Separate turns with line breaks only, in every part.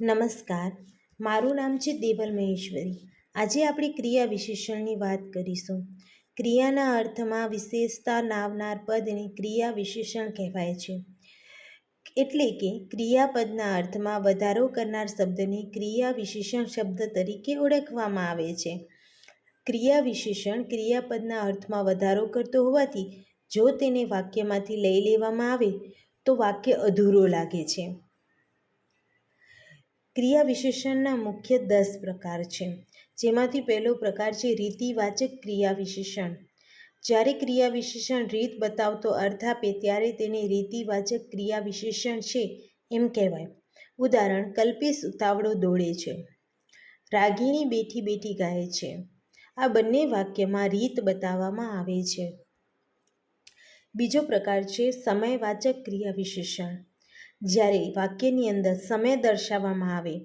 નમસ્કાર. મારું નામ છે દેવલ મહેશ્વરી. આજે આપણે ક્રિયા વિશેષણની વાત કરીશું. ક્રિયાના અર્થમાં વિશેષતા લાવનાર પદને ક્રિયા વિશેષણ કહેવાય છે. એટલે કે ક્રિયાપદના અર્થમાં વધારો કરનાર શબ્દને ક્રિયા વિશેષણ શબ્દ તરીકે ઓળખવામાં આવે છે. ક્રિયા વિશેષણ ક્રિયાપદના અર્થમાં વધારો કરતો હોવાથી જો તેને વાક્યમાંથી લઈ લેવામાં આવે તો વાક્ય અધૂરો લાગે છે. ક્રિયા વિશેષણના મુખ્ય દસ પ્રકાર છે. જેમાંથી પહેલો પ્રકાર છે રીતિવાચક ક્રિયા વિશેષણ જ્યારે ક્રિયા વિશેષણ રીત બતાવતો અર્થ આપે ત્યારે તેને રીતિવાચક ક્રિયા વિશેષણ છે એમ કહેવાય. ઉદાહરણ, કલ્પેશ ઉતાવળો દોડે છે. રાગીણી બેઠી બેઠી ગાય છે. આ બંને વાક્યમાં રીત બતાવવામાં આવે છે. બીજો પ્રકાર છે સમયવાચક ક્રિયા વિશેષણ જ્યારે વાક્યની અંદર સમય દર્શાવવામાં આવે,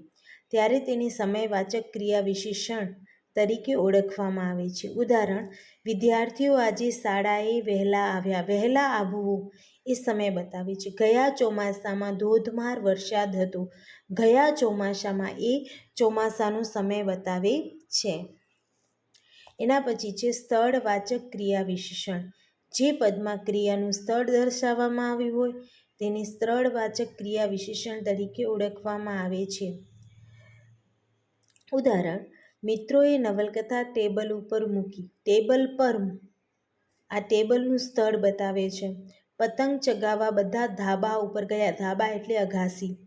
ત્યારે તેને સમયવાચક ક્રિયા વિશેષણ તરીકે ઓળખવામાં આવે છે. ઉદાહરણ, વિદ્યાર્થીઓ આજે શાળાએ વહેલા આવ્યા. વહેલા આવવું એ સમય બતાવે છે. ગયા ચોમાસામાં ધોધમાર વરસાદ હતો. ગયા ચોમાસામાં એ ચોમાસાનો સમય બતાવે છે. એના પછી છે સ્થળવાચક ક્રિયા વિશેષણ. જે પદમાં ક્રિયાનું સ્થળ દર્શાવવામાં આવ્યું હોય તેને સ્થળવાચક ક્રિયા વિશેષણ તરીકે ઓળખવામાં આવે છે. ઉદાહરણ, મિત્રોએ નવલકથા ટેબલ ઉપર મૂકી. ટેબલ પર આ ટેબલનું સ્થળ બતાવે છે. પતંગ ચગાવવા બધા ધાબા ઉપર ગયા. ધાબા એટલે અગાસી.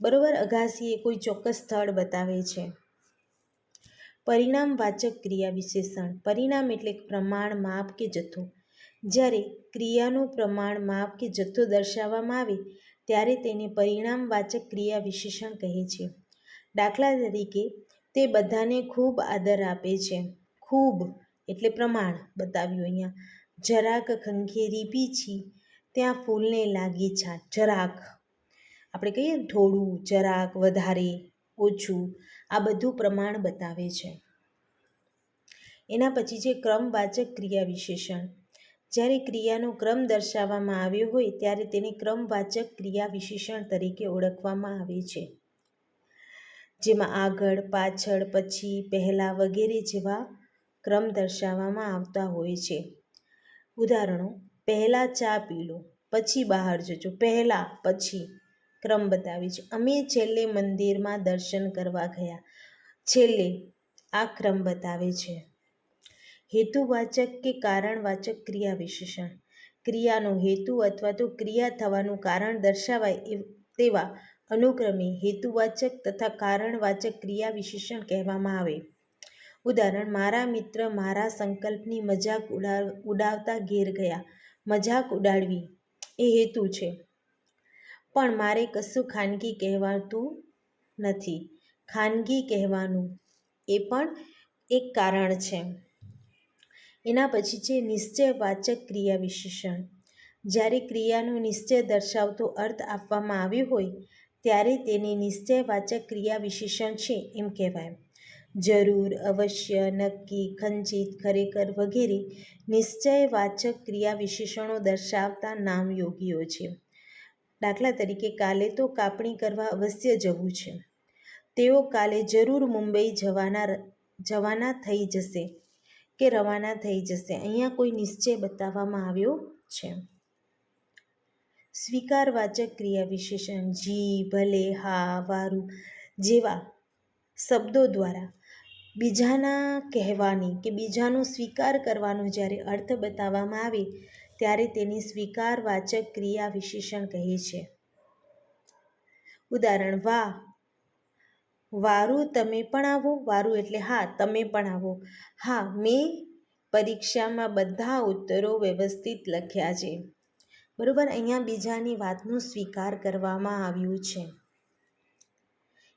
બરોબર અગાસી એ કોઈ ચોક્કસ સ્થળ બતાવે છે. પરિણામવાચક ક્રિયા વિશેષણ પરિણામ એટલે પ્રમાણ, માપ કે જથ્થો. જ્યારે ક્રિયાનું પ્રમાણ માપ કે જથ્થો દર્શાવવામાં આવે, ત્યારે તેને પરિણામવાચક ક્રિયા વિશેષણ કહે છે. દાખલા તરીકે, તે બધાને ખૂબ આદર આપે છે. ખૂબ એટલે પ્રમાણ બતાવ્યું અહીંયા. જરાક ખંખેરી પીછી, ત્યાં ફૂલને લાગી છાંટ. જરાક. આપણે કહીએ થોડું, જરાક, વધારે, ઓછું, આ બધું પ્રમાણ બતાવે છે. એના પછી છે ક્રમવાચક ક્રિયા વિશેષણ. જ્યારે ક્રિયાનો ક્રમ દર્શાવવામાં આવ્યો હોય ત્યારે તેને ક્રમવાચક ક્રિયા વિશેષણ તરીકે ઓળખવામાં આવે છે. જેમાં આગળ, પાછળ, પછી, પહેલાં વગેરે જેવા ક્રમ દર્શાવવામાં આવતા હોય છે. ઉદાહરણો, પહેલાં ચા પી લો, પછી બહાર જજો, પહેલાં, પછી ક્રમ બતાવે છે. અમે છેલ્લે મંદિરમાં દર્શન કરવા ગયા. છેલ્લે આ ક્રમ બતાવે છે. હેતુવાચક કે કારણવાચક ક્રિયા વિશેષણ? ક્રિયાનો હેતુ અથવા તો ક્રિયા થવાનું કારણ દર્શાવાય તેવા અનુક્રમે હેતુવાચક તથા કારણવાચક ક્રિયા વિશેષણ કહેવામાં આવે. ઉદાહરણ, મારા મિત્ર મારા સંકલ્પની મજાક ઉડા ઉડાવતા ઘેર ગયા. મજાક ઉડાડવી એ હેતુ છે. પણ મારે કશું ખાનગી કહેવાતું નથી. ખાનગી કહેવાનું એ પણ એક કારણ છે. એના પછી છે નિશ્ચયવાચક ક્રિયા વિશેષણ જ્યારે ક્રિયાનો નિશ્ચય દર્શાવતો અર્થ આપવામાં આવ્યો હોય, ત્યારે તેને નિશ્ચયવાચક ક્રિયા વિશેષણ છે એમ કહેવાય. જરૂર, અવશ્ય, નક્કી, ખંચિત, ખરેખર વગેરે નિશ્ચયવાચક ક્રિયા વિશેષણો દર્શાવતા નામયોગીઓ છે. દાખલા તરીકે, કાલે તો કાપણી કરવા અવશ્ય જવું છે. તેઓ કાલે જરૂર મુંબઈ જવાના જવાના થઈ જશે. કે રવાના થઈ જશે. અહીંયા કોઈ નિશ્ચય બતાવવામાં આવ્યો છે. સ્વીકારવાચક ક્રિયા વિશેષણ જી, ભલે, હા, વારું જેવા શબ્દો દ્વારા બીજાના કહેવાની કે બીજાનો સ્વીકાર કરવાનો જ્યારે અર્થ બતાવવામાં આવે ત્યારે તેને સ્વીકારવાચક ક્રિયા વિશેષણ કહે છે. ઉદાહરણ, વાહ વારું તમે પણ આવો, વારું એટલે હા, તમે પણ આવો. હા, મેં પરીક્ષામાં બધા ઉત્તરો વ્યવસ્થિત લખ્યા છે. બરાબર, અહીંયા બીજાની વાતનો સ્વીકાર કરવામાં આવ્યું છે.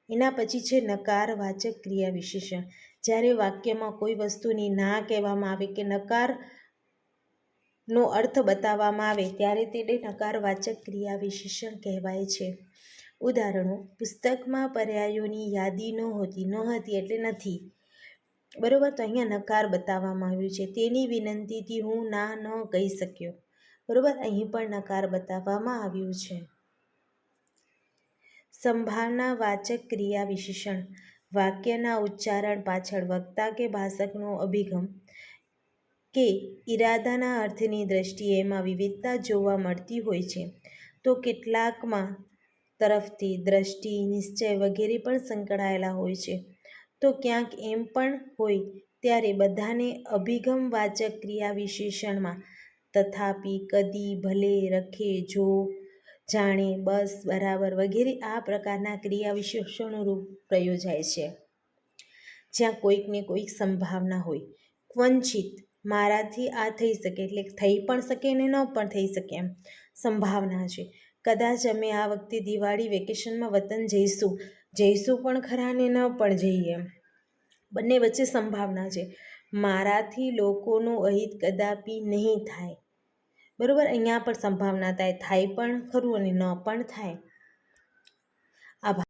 એના પછી છે નકારવાચક ક્રિયા વિશેષણ. જ્યારે વાક્યમાં કોઈ વસ્તુની ના કહેવામાં આવે કે નકાર નો અર્થ બતાવવામાં આવે, ત્યારે તેને નકારવાચક ક્રિયા વિશેષણ કહેવાય છે. ઉદાહરણો. પુસ્તકમાં પર્યાયોની યાદી નહોતી નહોતી એટલે નથી. બરાબર, તો અહીંયા નકાર બતાવવામાં આવ્યું છે. તેની વિનંતીથી હું ના, ન કહી શક્યો. બરાબર, અહીં પણ નકાર બતાવવામાં આવ્યું છે. સંભાવનાવાચક ક્રિયા વિશેષણ. વાક્યના ઉચ્ચારણ પાછળ વક્તા કે ભાષકનો અભિગમ કે ઈરાદાના અર્થની દ્રષ્ટિએ એમાં વિવિધતા જોવા મળતી હોય છે. તો કેટલાકમાં તરફથી દ્રષ્ટિ, નિશ્ચય વગેરે પણ સંકળાયેલા હોય છે. તો ક્યાંક એમ પણ હોય ત્યારે બધાને અભિગમવાચક ક્રિયા વિશેષણમાં તથાપી કદી, ભલે, રખે, જો, જાણે, બસ, બરાબર વગેરે આ પ્રકારના ક્રિયા વિશેષણોરૂપ પ્રયોજાય છે. જ્યાં કોઈકને કોઈક સંભાવના હોય. ક્વંચિત, મારાથી આ થઈ શકે એટલે થઈ પણ શકે ને ન પણ થઈ શકે એમ સંભાવના છે. કદાચ અમે આ વખતે દિવાળી વેકેશનમાં વતન જઈશું. જઈશું પણ ખરા ને ન પણ જઈએ. બંને વચ્ચે સંભાવના છે. મારાથી લોકોનું અહિત કદાપી નહીં થાય. બરાબર? અહીંયા પણ સંભાવના થાય. થાય પણ ખરું અને ન પણ થાય. આભાર.